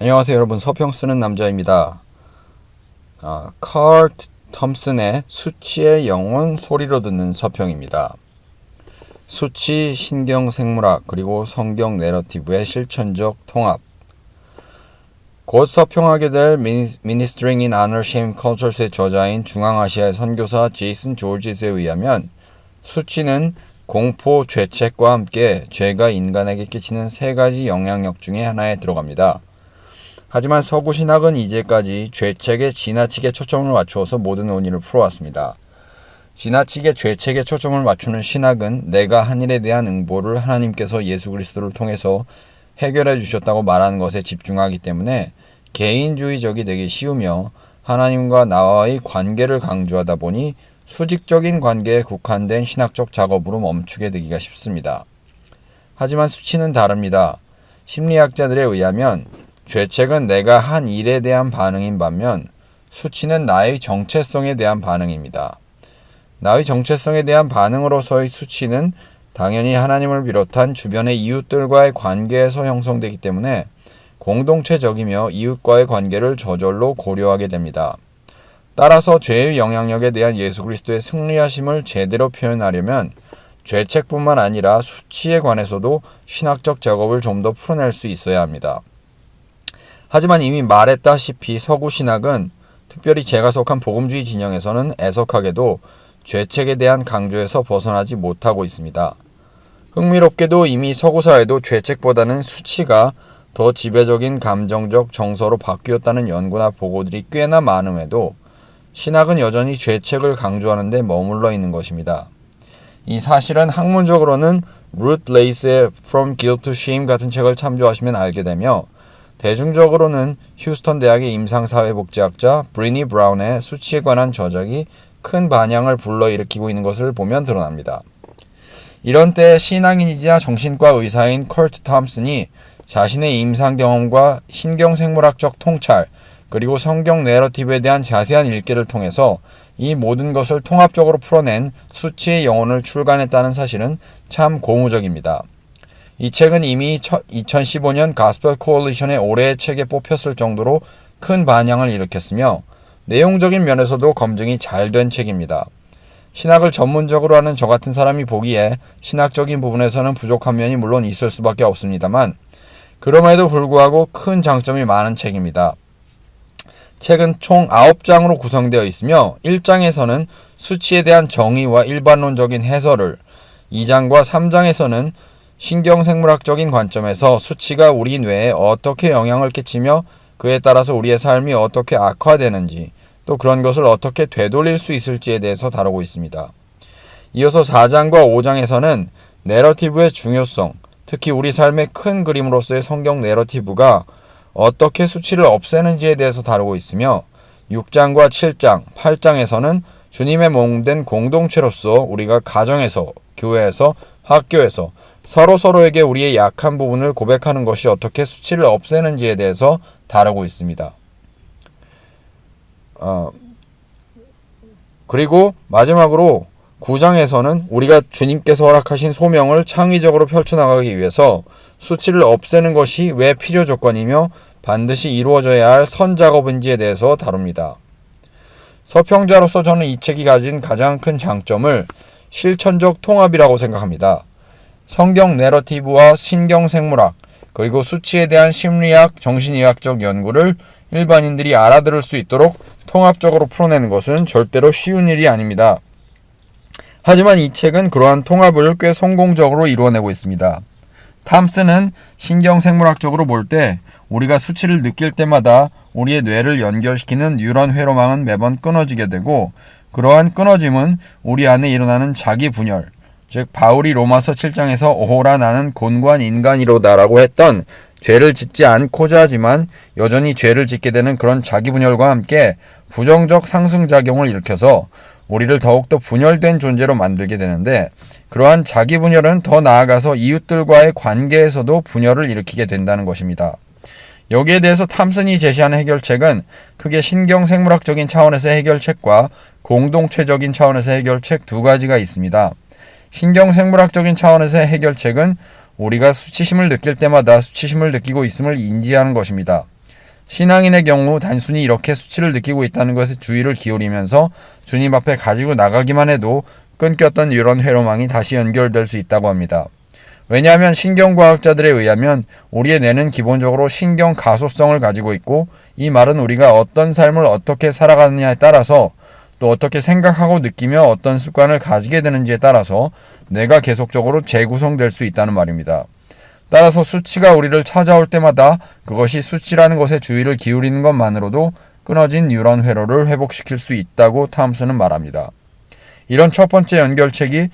안녕하세요 여러분 서평 쓰는 남자입니다. 아, 카트 톰슨의 수치의 영혼 소리로 듣는 서평입니다. 수치, 신경 생물학 그리고 성경 내러티브의 실천적 통합 곧 서평하게 될 Ministering in Honor Shame Cultures의 저자인 중앙아시아의 선교사 제이슨 조지스에 의하면 수치는 공포, 죄책과 함께 죄가 인간에게 끼치는 세 가지 영향력 중에 하나에 들어갑니다. 하지만 서구 신학은 이제까지 죄책에 지나치게 초점을 맞추어서 모든 논의를 풀어왔습니다. 지나치게 죄책에 초점을 맞추는 신학은 내가 한 일에 대한 응보를 하나님께서 예수 그리스도를 통해서 해결해 주셨다고 말하는 것에 집중하기 때문에 개인주의적이 되기 쉬우며 하나님과 나와의 관계를 강조하다 보니 수직적인 관계에 국한된 신학적 작업으로 멈추게 되기가 쉽습니다. 하지만 수치는 다릅니다. 심리학자들에 의하면 죄책은 내가 한 일에 대한 반응인 반면 수치는 나의 정체성에 대한 반응입니다. 나의 정체성에 대한 반응으로서의 수치는 당연히 하나님을 비롯한 주변의 이웃들과의 관계에서 형성되기 때문에 공동체적이며 이웃과의 관계를 저절로 고려하게 됩니다. 따라서 죄의 영향력에 대한 예수 그리스도의 승리하심을 제대로 표현하려면 죄책뿐만 아니라 수치에 관해서도 신학적 작업을 좀 더 풀어낼 수 있어야 합니다. 하지만 이미 말했다시피 서구 신학은 특별히 제가 속한 복음주의 진영에서는 애석하게도 죄책에 대한 강조에서 벗어나지 못하고 있습니다. 흥미롭게도 이미 서구사에도 죄책보다는 수치가 더 지배적인 감정적 정서로 바뀌었다는 연구나 보고들이 꽤나 많음에도 신학은 여전히 죄책을 강조하는 데 머물러 있는 것입니다. 이 사실은 학문적으로는 루트 레이스의 From Guilt to Shame 같은 책을 참조하시면 알게 되며 대중적으로는 휴스턴 대학의 임상사회복지학자 브리니 브라운의 수치에 관한 저작이 큰 반향을 불러일으키고 있는 것을 보면 드러납니다. 이런 때 신앙인이자 정신과 의사인 컬트 톰슨이 자신의 임상 경험과 신경생물학적 통찰 그리고 성경 내러티브에 대한 자세한 읽기를 통해서 이 모든 것을 통합적으로 풀어낸 수치의 영혼을 출간했다는 사실은 참 고무적입니다. 이 책은 이미 2015년 가스펠 코올리션의 올해의 책에 뽑혔을 정도로 큰 반향을 일으켰으며 내용적인 면에서도 검증이 잘 된 책입니다. 신학을 전문적으로 하는 저 같은 사람이 보기에 신학적인 부분에서는 부족한 면이 물론 있을 수밖에 없습니다만 그럼에도 불구하고 큰 장점이 많은 책입니다. 책은 총 9장으로 구성되어 있으며 1장에서는 수치에 대한 정의와 일반론적인 해설을 2장과 3장에서는 신경생물학적인 관점에서 수치가 우리 뇌에 어떻게 영향을 끼치며 그에 따라서 우리의 삶이 어떻게 악화되는지 또 그런 것을 어떻게 되돌릴 수 있을지에 대해서 다루고 있습니다. 이어서 4장과 5장에서는 내러티브의 중요성, 특히 우리 삶의 큰 그림으로서의 성경 내러티브가 어떻게 수치를 없애는지에 대해서 다루고 있으며 6장과 7장, 8장에서는 주님의 몸된 공동체로서 우리가 가정에서, 교회에서, 학교에서 서로 서로에게 우리의 약한 부분을 고백하는 것이 어떻게 수치를 없애는지에 대해서 다루고 있습니다. 어, 그리고 마지막으로 9장에서는 우리가 주님께서 허락하신 소명을 창의적으로 펼쳐나가기 위해서 수치를 없애는 것이 왜 필요 조건이며 반드시 이루어져야 할 선작업인지에 대해서 다룹니다. 서평자로서 저는 이 책이 가진 가장 큰 장점을 실천적 통합이라고 생각합니다. 성경 내러티브와 신경생물학, 그리고 수치에 대한 심리학, 정신의학적 연구를 일반인들이 알아들을 수 있도록 통합적으로 풀어내는 것은 절대로 쉬운 일이 아닙니다. 하지만 이 책은 그러한 통합을 꽤 성공적으로 이루어내고 있습니다. 탐스는 신경생물학적으로 볼 때 우리가 수치를 느낄 때마다 우리의 뇌를 연결시키는 뉴런 회로망은 매번 끊어지게 되고 그러한 끊어짐은 우리 안에 일어나는 자기 분열, 즉 바울이 로마서 7장에서 오호라 나는 곤고한 인간이로다라고 했던 죄를 짓지 않고자 하지만 여전히 죄를 짓게 되는 그런 자기 분열과 함께 부정적 상승작용을 일으켜서 우리를 더욱더 분열된 존재로 만들게 되는데 그러한 자기 분열은 더 나아가서 이웃들과의 관계에서도 분열을 일으키게 된다는 것입니다. 여기에 대해서 탐슨이 제시하는 해결책은 크게 신경생물학적인 차원에서 해결책과 공동체적인 차원에서 해결책 두 가지가 있습니다. 신경생물학적인 차원에서의 해결책은 우리가 수치심을 느낄 때마다 수치심을 느끼고 있음을 인지하는 것입니다. 신앙인의 경우 단순히 이렇게 수치를 느끼고 있다는 것에 주의를 기울이면서 주님 앞에 가지고 나가기만 해도 끊겼던 이런 회로망이 다시 연결될 수 있다고 합니다. 왜냐하면 신경과학자들에 의하면 우리의 뇌는 기본적으로 신경 가소성을 가지고 있고 이 말은 우리가 어떤 삶을 어떻게 살아가느냐에 따라서 또 어떻게 생각하고 느끼며 어떤 습관을 가지게 되는지에 따라서 뇌가 계속적으로 재구성될 수 있다는 말입니다. 따라서 수치가 우리를 찾아올 때마다 그것이 수치라는 것에 주의를 기울이는 것만으로도 끊어진 뉴런 회로를 회복시킬 수 있다고 탐스는 말합니다. 이런 첫 번째 연결책이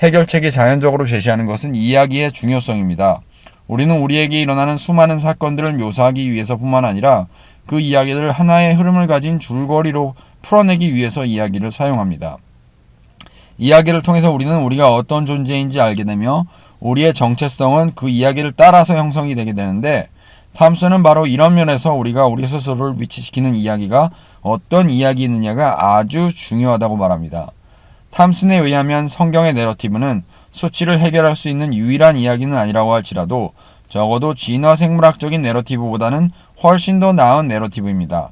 해결책이 자연적으로 제시하는 것은 이야기의 중요성입니다. 우리는 우리에게 일어나는 수많은 사건들을 묘사하기 위해서뿐만 아니라 그 이야기들을 하나의 흐름을 가진 줄거리로 풀어내기 위해서 이야기를 사용합니다. 이야기를 통해서 우리는 우리가 어떤 존재인지 알게 되며 우리의 정체성은 그 이야기를 따라서 형성이 되게 되는데 탐스는 바로 이런 면에서 우리가 우리 스스로를 위치시키는 이야기가 어떤 이야기이느냐가 아주 중요하다고 말합니다. 탐슨에 의하면 성경의 내러티브는 수치를 해결할 수 있는 유일한 이야기는 아니라고 할지라도 적어도 진화 생물학적인 내러티브보다는 훨씬 더 나은 내러티브입니다.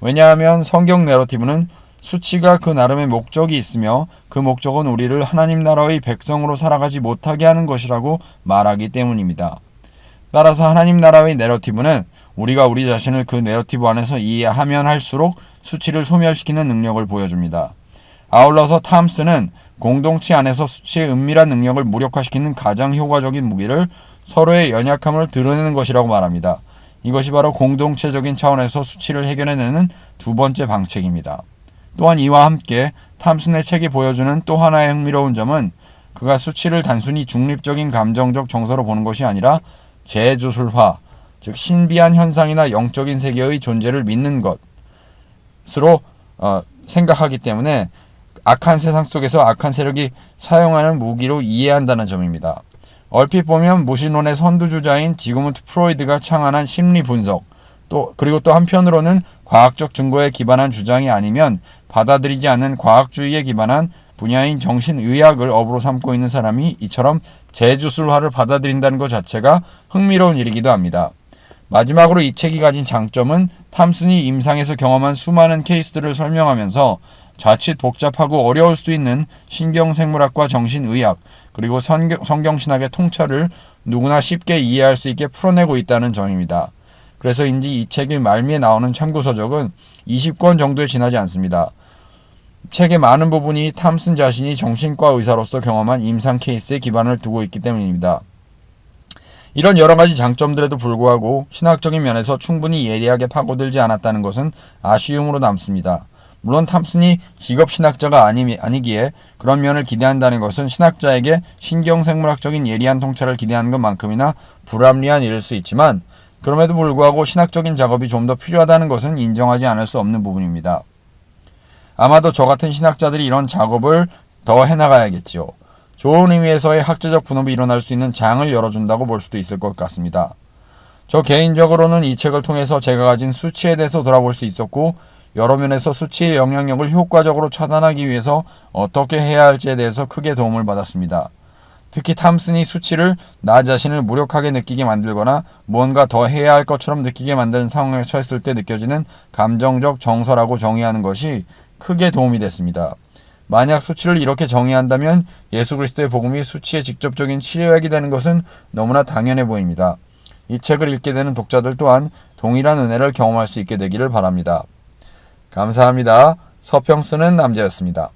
왜냐하면 성경 내러티브는 수치가 그 나름의 목적이 있으며 그 목적은 우리를 하나님 나라의 백성으로 살아가지 못하게 하는 것이라고 말하기 때문입니다. 따라서 하나님 나라의 내러티브는 우리가 우리 자신을 그 내러티브 안에서 이해하면 할수록 수치를 소멸시키는 능력을 보여줍니다. 아울러서 탐스는 공동체 안에서 수치의 은밀한 능력을 무력화시키는 가장 효과적인 무기를 서로의 연약함을 드러내는 것이라고 말합니다. 이것이 바로 공동체적인 차원에서 수치를 해결해내는 두 번째 방책입니다. 또한 이와 함께 탐슨의 책이 보여주는 또 하나의 흥미로운 점은 그가 수치를 단순히 중립적인 감정적 정서로 보는 것이 아니라 재주술화, 즉 신비한 현상이나 영적인 세계의 존재를 믿는 것으로 어, 생각하기 때문에 악한 세상 속에서 악한 세력이 사용하는 무기로 이해한다는 점입니다. 얼핏 보면 무신론의 선두주자인 지그문트 프로이드가 창안한 심리 분석, 또 그리고 또 한편으로는 과학적 증거에 기반한 주장이 아니면 받아들이지 않는 과학주의에 기반한 분야인 정신의학을 업으로 삼고 있는 사람이 이처럼 재주술화를 받아들인다는 것 자체가 흥미로운 일이기도 합니다. 마지막으로 이 책이 가진 장점은 탐슨이 임상에서 경험한 수많은 케이스들을 설명하면서 자칫 복잡하고 어려울 수 있는 신경생물학과 정신의학 그리고 성경, 성경 신학의 통찰을 누구나 쉽게 이해할 수 있게 풀어내고 있다는 점입니다. 그래서인지 이 책의 말미에 나오는 참고서적은 20권 정도에 지나지 않습니다. 책의 많은 부분이 탐슨 자신이 정신과 의사로서 경험한 임상 케이스에 기반을 두고 있기 때문입니다. 이런 여러 가지 장점들에도 불구하고 신학적인 면에서 충분히 예리하게 파고들지 않았다는 것은 아쉬움으로 남습니다. 물론 탐슨이 직업 신학자가 아니, 아니기에 그런 면을 기대한다는 것은 신학자에게 신경생물학적인 예리한 통찰을 기대하는 것만큼이나 불합리한 일일 수 있지만 그럼에도 불구하고 신학적인 작업이 좀 더 필요하다는 것은 인정하지 않을 수 없는 부분입니다. 아마도 저 같은 신학자들이 이런 작업을 더 해나가야겠지요. 좋은 의미에서의 학제적 분업이 일어날 수 있는 장을 열어준다고 볼 수도 있을 것 같습니다. 저 개인적으로는 이 책을 통해서 제가 가진 수치에 대해서 돌아볼 수 있었고 여러 면에서 수치의 영향력을 효과적으로 차단하기 위해서 어떻게 해야 할지에 대해서 크게 도움을 받았습니다. 특히 탐슨이 수치를 나 자신을 무력하게 느끼게 만들거나 뭔가 더 해야 할 것처럼 느끼게 만드는 상황에 처했을 때 느껴지는 감정적 정서라고 정의하는 것이 크게 도움이 됐습니다. 만약 수치를 이렇게 정의한다면 예수 그리스도의 복음이 수치의 직접적인 치료약이 되는 것은 너무나 당연해 보입니다. 이 책을 읽게 되는 독자들 또한 동일한 은혜를 경험할 수 있게 되기를 바랍니다. 감사합니다. 서평 쓰는 남자였습니다.